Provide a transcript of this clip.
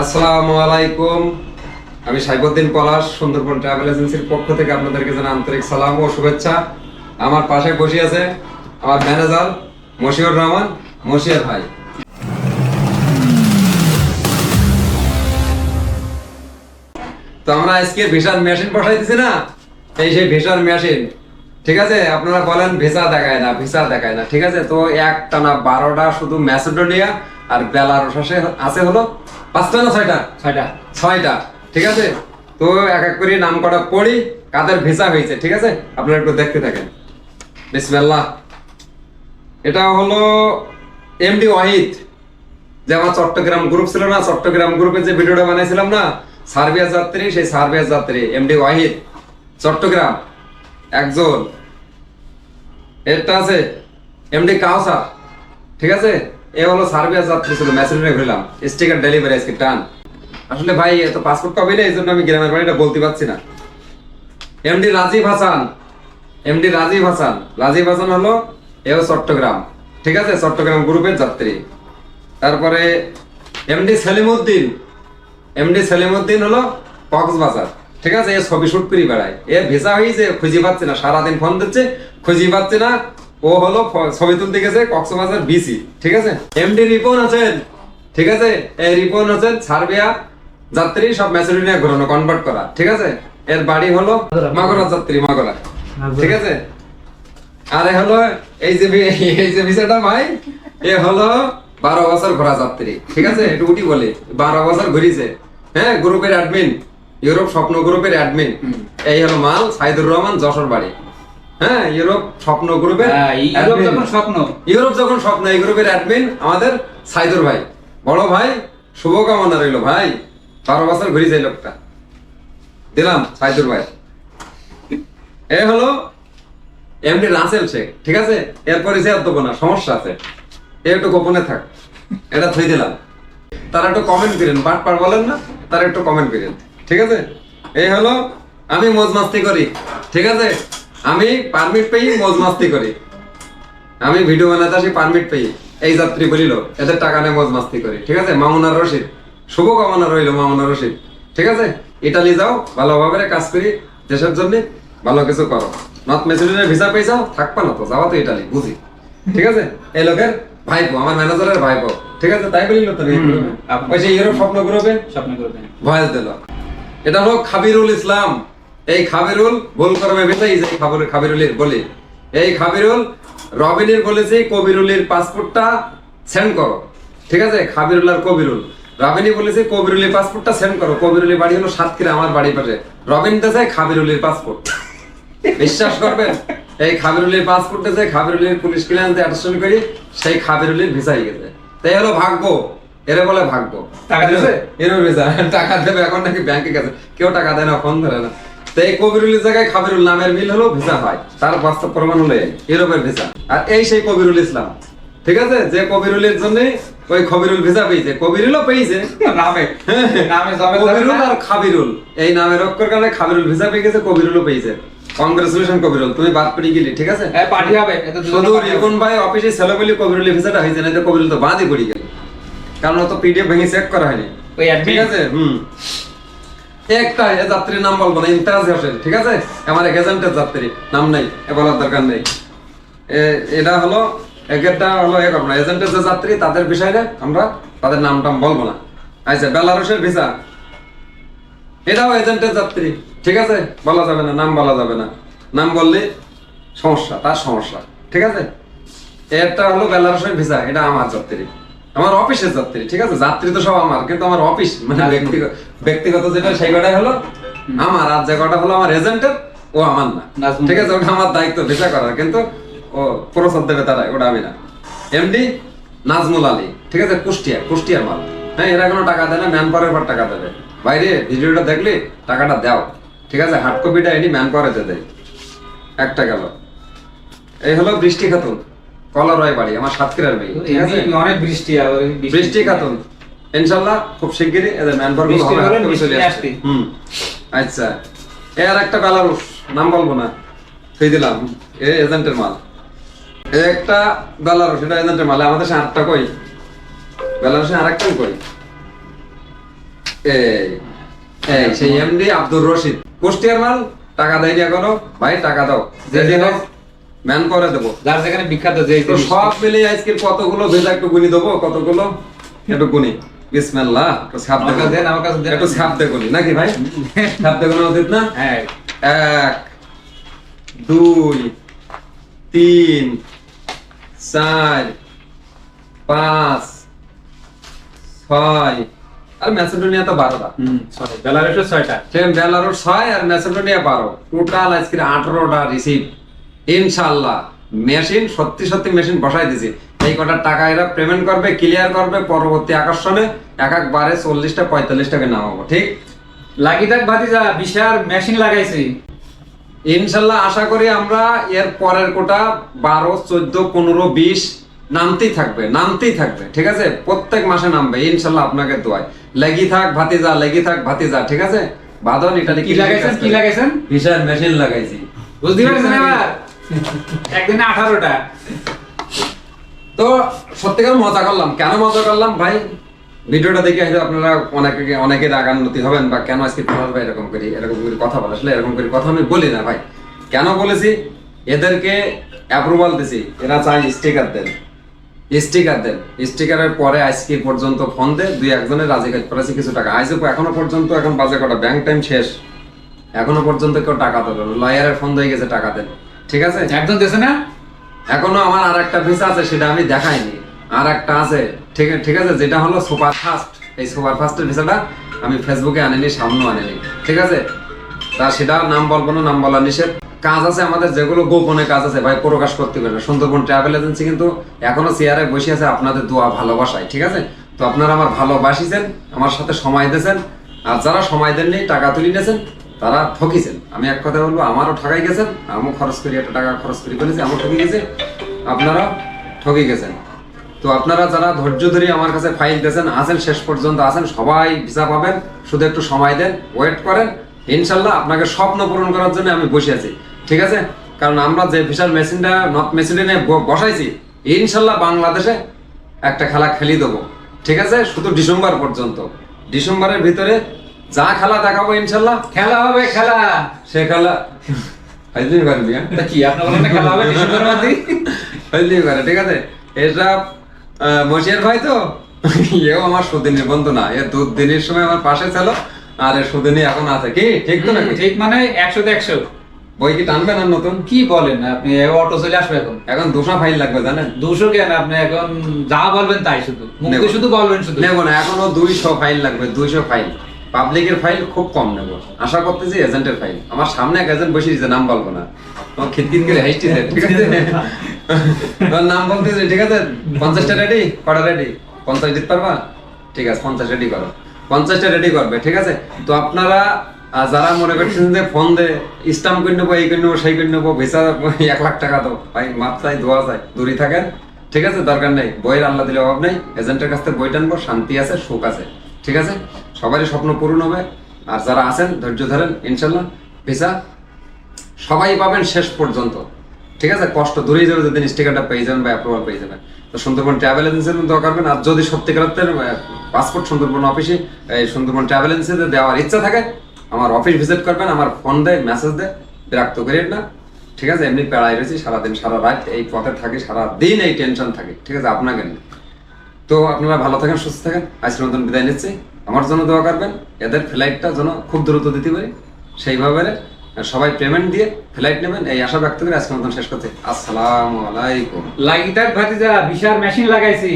আসসালামু আলাইকুম। আমি সাইবুদ্দিন পলাশ, সুন্দরবন ট্রাভেল এজেন্সির পক্ষ থেকে আপনাদেরকে আন্তরিক সালাম ও শুভেচ্ছা। আমার পাশে বসে আছে আমার ম্যানেজার মশিউর রহমান। ভাই। তো আমরা আজকে ভিসার মেশিন পাঠাই না? এই সেই ভিসার মেশিন। ঠিক আছে? আপনারা বলেন ভিসা দেখায় না, ভিসা দেখায় না। ঠিক আছে? তো এক টানা বারোটা শুধু ম্যাসেডোনিয়া আর বেলারুস আছে আছে হলো পাঁচটা না ছয়টা? ছয়টা। ছয়টা ঠিক আছে? তো এক এক করে নাম করা পড়ি কাদের ভিসা হয়েছে ঠিক আছে? আপনারা একটু দেখতে থাকেন। বিসমিল্লাহ। এটা হলো এমডি ওয়াহিদ। যে আমার চট্টগ্রাম গ্রুপ ছিল না চট্টগ্রাম গ্রুপে যে ভিডিওটা বানাইছিলাম না সার্বিয়া যাত্রী সেই সার্বিয়া যাত্রী এমডি ওয়াহিদ। চট্টগ্রাম। একজন। এটা আছে এমডি কাউসার ঠিক আছে? এ হলো সার্বিয়া যাত্রী ছিল মেসেঞ্জারে ঘুরলাম। স্টিকার ডেলিভারি আজকে টান আসলে ভাই এত পাসপোর্ট নেই, এই জন্য আমি গ্রামের বাড়িটা বলতে পারছি না। MD Rajib Hasan MD Rajib Hasan. Rajib Hasan হলো এও চট্টগ্রাম, ঠিক আছে? চট্টগ্রাম গ্রুপের যাত্রী। তারপরে এমডি সেলিমউদ্দিন এমডি সেলিমউদ্দিন হলো কক্সবাজার, ঠিক আছে? এ ছবি শুট করে বেড়ায়। এ ভিসা হয়েছে খুঁজে পাচ্ছে না, সারাদিন ফোন দিচ্ছে, খুঁজে পাচ্ছে না। ও হলো ছবি তুলতে গেছে কক্সবাজার বিসি ঠিক আছে? এমডি রিপন আছেন ঠিক আছে? এই রিপন আছেন সার্বিয়া যাত্রী সব ম্যাসেডোনিয়া ঘোরানো কনভার্ট করা ঠিক আছে? এর বাড়ি হলো মাগরা। যাত্রী মাগরা ঠিক আছে? আরে হলো এই যে এই যে ভিসাটা ভাই এ হলো বারো বছর ঘোরা যাত্রী ঠিক আছে? একটু উঠি বলে বারো বছর ঘুরিছে হ্যাঁ? গ্রুপের অ্যাডমিন ইউরোপ স্বপ্ন গ্রুপের অ্যাডমিন এই হলো মাল সাইদুর রহমান যশোর বাড়ি। হ্যাঁ ইউরোপ স্বপ্ন গ্রুপের হ্যাঁ, ইউরোপ যখন স্বপ্ন। ইউরোপ যখন স্বপ্ন এই গ্রুপের অ্যাডমিন আমাদের সাইদুর ভাই। বড় ভাই শুভকামনা রইল ভাই। বারো বছর ঘুরিছে এই লোকটা। দিলাম সাইদুর ভাই। এ হলো এমডি রাসেল শেখ ঠিক আছে? এরপরে সে আর দেবো না সমস্যা আছে। এ একটু গোপনে থাক। এটা থই দিলাম। তারা একটু কমেন্ট করেন বাট পার বলেন না তারা একটু কমেন্ট করেন ঠিক আছে? এই হলো আমি মজ মাস্তি করি ঠিক আছে? আমি পারমিট পেয়ে মজ মাস্তি করি। আমি ভিডিও বানাতে আসি পারমিট পেয়ে। এই যাত্রী বলিল এদের টাকা নেই মজ মাস্তি করি। ঠিক আছে? মামুনার রশিদ। শুভকামনা রইল মামুনার রশিদ। ঠিক আছে? ইটালি যাও ভালোভাবে কাজ করি দেশের জন্য ভালো কিছু করো। নর্থ মেসিডোনিয়ার ভিসা পেয়েছাও থাকবা না তো যাওয়া তো ইটালি বুঝি। ঠিক আছে? এই লোকের ভাইপো আমার ম্যানেজারের ভাইপো। ঠিক আছে? তাই বলিল তো ওই যে ইউরোপ স্বপ্ন গ্রুপে স্বপ্ন করবেন ভয়েস দিল। এটা হলো খাবিরুল ইসলাম। এই খাবিরুল ভুল করবে বেটা এই যে খাবির খাবিরুলের বলি। এই খাবিরুল রবিনের বলেছে কবিরুলের পাসপোর্টটা সেন্ড করো। ঠিক আছে? খাবিরুল আর কবিরুল। রবিনী বলেছে কবিরুলের পাসপোর্টটা সেন্ড করো। কবিরুলের বাড়ি হলো সাতক্ষীরা আমার বাড়ি পাশে। রবিন দেশে খাবিরুলের পাসপোর্ট। বিশ্বাস করবেন? এই খাবিরুলের পাসপোর্ট দেশে খাবিরুলের পুলিশ ক্লিয়ারেন্স অ্যাটেস্টেশন করি সেই খাবিরুলের ভিসা হয়ে গেছে। তাই হলো ভাগ্য। এরে বলে ভাগ্য। টাকা দিয়েছে? এরও ভিসা টাকা দেবে এখন নাকি ব্যাংকে গেছে। কেউ টাকা দেয় না ফোন ধরে না। তো এই কবিরুলের জায়গায় খাবিরুল নামের মিল হলো ভিসা হয়। তার বাস্তব প্রমাণ হলো ইউরোপের ভিসা। আর এই সেই কবিরুল ইসলাম। ঠিক আছে? যে কবিরুলের জন্য ওই খবিরুল ভিসা পেয়েছে। কবিরুলও পেয়েছে। নামে। নামে কবিরুল আর খাবিরুল। এই নামের অক্ষর কারণে খাবিরুল ভিসা পেয়ে গেছে কবিরুলও পেয়েছে। কংগ্রেচুলেশন কবিরুল। তুমি বাদ পড়ে গেলি ঠিক আছে? হ্যাঁ পার্টি হবে শুধু রিপন ভাই অফিসে ছেলে বলি কবিরুল ভিসাটা হয়েছে না কবিরুল তো বাদই পড়ে গেল। কারণ ও তো পিডিএফ ভেঙে চেক করা হয়নি? ঠিক আছে? হুম। একটা যাত্রীর নাম বলব না ইমতাজ হোসেন ঠিক আছে? আমার এক এজেন্টের যাত্রী নাম নাই এ বলার দরকার নেই। এটা হলো একটা হলো এক আমরা এজেন্টের যে যাত্রী তাদের বিষয়ে আমরা তাদের নাম টাম বলব না। আচ্ছা ভিসা। এটাও এজেন্টের যাত্রী ঠিক আছে? বলা যাবে না নাম বলা যাবে না। নাম বললে সমস্যা তার সমস্যা ঠিক আছে? একটা হলো বেলারুসের ভিসা এটা আমার যাত্রী। আমার অফিসের যাত্রী ঠিক আছে? যাত্রী তো সব আমার কিন্তু আমার অফিস মানে। ব্যক্তিগত ব্যক্তিগত যেটা সেই কটাই হলো আমার আর যে কটা হলো আমার এজেন্টের ও আমার না। ঠিক আছে ওটা আমার দায়িত্ব ভিসা করার। কিন্তু ও প্রসাদ দেবে তারা ওটা আমি না। এমডি নাজমুল আলী ঠিক আছে কুষ্টিয়া কুষ্টিয়ার মাল। হ্যাঁ এরা কোনো টাকা দেয় না ম্যান পাওয়ারের পর টাকা দেবে। বাইরে ভিডিওটা দেখলে টাকাটা দাও। ঠিক আছে হার্ড কপিটা এনে ম্যান পাওয়ারে দিয়ে একটা গেল। এই হলো বৃষ্টি খাতুন কলারয় বাড়ি আমার সাতক্ষীরার মেয়ে। ঠিক আছে? অনেক বৃষ্টি বৃষ্টি খাতুন। ইনশাল্লাহ খুব শিগগিরই এদের ম্যান পাওয়ার বৃষ্টি হলে চলে আসবে। হুম আচ্ছা। এর একটা বেলারুস নাম বলব না। সেই দিলাম? এ এজেন্টের মাল। একটা বেলারুস এটা এজেন্টের মাল। আমাদের সে আটটা কই? বেলারুসে আরেকটা কই? এই এই সেই এমডি আব্দুর রশিদ। কুষ্টিয়ার মাল টাকা দেয়নি এখনও। ভাই টাকা দাও। যে দিন ম্যান করে দেবো। যার যেখানে বিখ্যাত যে সব মিলে আজকে কতগুলো ভেজা একটু গুনি দেবো? কতগুলো? একটু গুনি। বিসমিল্লাহ একটু ছাপ দেন, আমার কাছে দেন। একটু ছাপ দেখুন নাকি ভাই? ছাপ উচিত না? হ্যাঁ। এক দুই তিন চার পাঁচ ছয়। আর ম্যাসেডোনিয়া তো বারোটা। ছয়টা। সেম বেলারুস ছয় আর ম্যাসেডোনিয়া বারো। টোটাল আজকে আঠারোটা রিসিভ ইনশাল্লাহ মেশিন সত্যি সত্যি মেশিন বসাই দিছি। এই কটার টাকা এরা পেমেন্ট করবে ক্লিয়ার করবে পরবর্তী আকর্ষণে এক এক বারে চল্লিশটা পঁয়তাল্লিশ টাকা নামাবো ঠিক? লাগি থাক ভাতিজা বিশাল মেশিন লাগাইছি। ইনশাল্লাহ আশা করি আমরা এর পরের কোটা বারো চোদ্দ পনেরো বিশ নামতেই থাকবে নামতেই থাকবে ঠিক আছে? প্রত্যেক মাসে নামবে ইনশাল্লাহ আপনাকে দোয়াই লেগি থাক ভাতিজা লেগি থাক ভাতিজা ঠিক আছে? বাদন ইটালি কি লাগাইছেন কি লাগাইছেন? ভিসার মেশিন লাগাইছি। বুঝতে পারছেন এবার? একদিনে আঠারোটা। তো সত্যিকার মজা করলাম। কেন মজা করলাম? ভাই, ভিডিওটা দেখে হয়তো আপনারা অনেকে অনেকে রাগান্বিত হবেন বা কেন আজকে ফেরার ভাই এরকম করি, এরকম করে কথা বলে। আসলে এরকম করে কথা আমি বলি না ভাই। কেন বলেছি? এদেরকে অ্যাপ্রুভাল দিছি। এরা চাই স্টিকার দেন। স্টিকার দেন। স্টিকারের পরে আজকে পর্যন্ত ফোন দে, দুই একজনের রাজি কাজ করেছি কিছু টাকা। আইসে এখনও পর্যন্ত এখন বাজে কটা? ব্যাংক টাইম শেষ। এখনও পর্যন্ত কেউ টাকা দেবে লয়ারের ফোন দিয়ে গেছে, টাকা দেন। ঠিক আছে? একজন দেশে না? এখনও আমার আর একটা ভিসা আছে, সেটা আমি দেখাইনি। আর একটা আছে, ঠিক ঠিক আছে, যেটা হলো সুপার ফাস্ট এই সুপার ফাস্টের ভিসাটা আমি ফেসবুকে আনিনি, সামনেও আনিনি, ঠিক আছে? তা সেটা নাম বলব না, নাম বলা নিষেধ। কাজ আছে আমাদের, যেগুলো গোপনে কাজ আছে, ভাই, প্রকাশ করতে পারে না। সুন্দরবন ট্রাভেল এজেন্সি কিন্তু এখনও চেয়ারে বসে আছে আপনাদের দোয়া, ভালোবাসায়, ঠিক আছে? তো আপনারা আমার ভালোবাসিছেন, আমার সাথে সময় দিয়েছেন, আর যারা সময় দেননি, টাকা তুলে নিয়েছেন তারা ঠকিছেন। আমি এক কথা বলব, আমারও ঠকাই গেছেন, আমিও খরচ করি, একটা টাকা খরচ করি ফেলেছি আমিও ঠকে গেছে আপনারা ঠকে গেছেন। তো আপনারা যারা ধৈর্য ধরে আমার কাছে ফাইল দিয়েছেন আছেন শেষ পর্যন্ত আছেন সবাই ভিসা পাবেন, শুধু একটু সময় দেন, ওয়েট করেন, ইনশাল্লাহ আপনাকে স্বপ্ন পূরণ করার জন্য আমি বসে আছি। ঠিক আছে? কারণ আমরা যে বিশাল মেশিনটা নর্থ মেশিনে বসাইছি, ইনশাল্লাহ বাংলাদেশে একটা খেলা খেলি দেবো। ঠিক আছে? শুধু ডিসেম্বর পর্যন্ত। ডিসেম্বরের ভিতরে যা খেলা দেখাবো ইনশাল্লাহ। খেলা হবে খেলা। সে খেলা পারবি হ্যাঁ? তা কি আপনার বলেন খেলা হবে পারে ঠিক আছে? এটা আহ, মশিয়ার ভাই তো? এও আমার সুদিনের বন্ধু না। এ দু দিনের সময় আমার পাশে ছিল আর সুদিনই এখন আছে। কি ঠিক তো নাকি? ঠিক মানে একশো একশো বই কি টানবেন আর নতুন? কি বলেন আপনি অটো চলে আসবে এখন। এখন দুশো ফাইল লাগবে জানেন? দুশো কেন আপনি এখন যা বলবেন তাই শুধু। শুধু বলবেন শুধু। নেব না এখনও দুইশো ফাইল লাগবে দুইশো ফাইল। পাবলিকের ফাইল খুব কম নেব। আশা করতেছি এজেন্টের ফাইল আমার সামনে এক এজেন্ট বসে দিয়েছে নাম বলব না। ও খিটখিট করে হাসতেছে ঠিক আছে? তোর নাম বলতেছে, ঠিক আছে? পঞ্চাশটা রেডি কটা রেডি পঞ্চাশ দিতে পারবা? ঠিক আছে, পঞ্চাশ রেডি করো। পঞ্চাশটা রেডি করবে, ঠিক আছে? তো আপনারা যারা মনে করছেন যে ফোন দে স্টাম্প করে নেব, এই করে নেব, সেই করে নেব ভিসা এক লাখ টাকা দাও। ভাই, মাপ চাই, দোয়া চাই, দূরে থাকেন। ঠিক আছে, দরকার নেই। বইয়ের আল্লাহ দিলে অভাব নেই। এজেন্টের কাছ থেকে বই টানবো, শান্তি আছে, সুখ আছে। ঠিক আছে? সবারই স্বপ্ন পূরণ হবে। আর যারা আছেন, ধৈর্য ধরেন, ইনশাল্লাহ। ভিসা সবাই পাবেন শেষ পর্যন্ত। ঠিক আছে? কষ্ট দূরেই যাবে যদি স্টিকারটা পেয়ে যাবেন বা অ্যাপ্রুভাল পেয়ে যাবেন। তো সুন্দরবন ট্রাভেল এজেন্সির মধ্যে করবেন আর যদি সত্যিকার পাসপোর্ট সুন্দরবন অফিসে এই সুন্দরবন ট্রাভেল এজেন্সিতে দেওয়ার ইচ্ছা থাকে, আমার অফিস ভিজিট করবেন, আমার ফোন দেয় মেসেজ দেয়, বিরক্ত করেন না। ঠিক আছে? এমনি পেড়াই রয়েছি, সারাদিন, সারা রাত এই পথে থাকি সারা দিন এই টেনশন থাকে। ঠিক আছে? আপনাকে তো আপনারা ভালো থাকেন, সুস্থ থাকেন। আজকের মতন বিদায় নিচ্ছি। আমার জন্য দোয়া করবেন, এদের ফ্লাইটটা যেন খুব দ্রুত দিতে পারি। সেইভাবে সবাই পেমেন্ট দিয়ে ফ্লাইট নেবেন। এই আশা ব্যক্ত করে আজকের মতন শেষ করতে আসসালামু আলাইকুম। লাগি থাক ভাতিজা, বিশাল মেশিন লাগাইছি।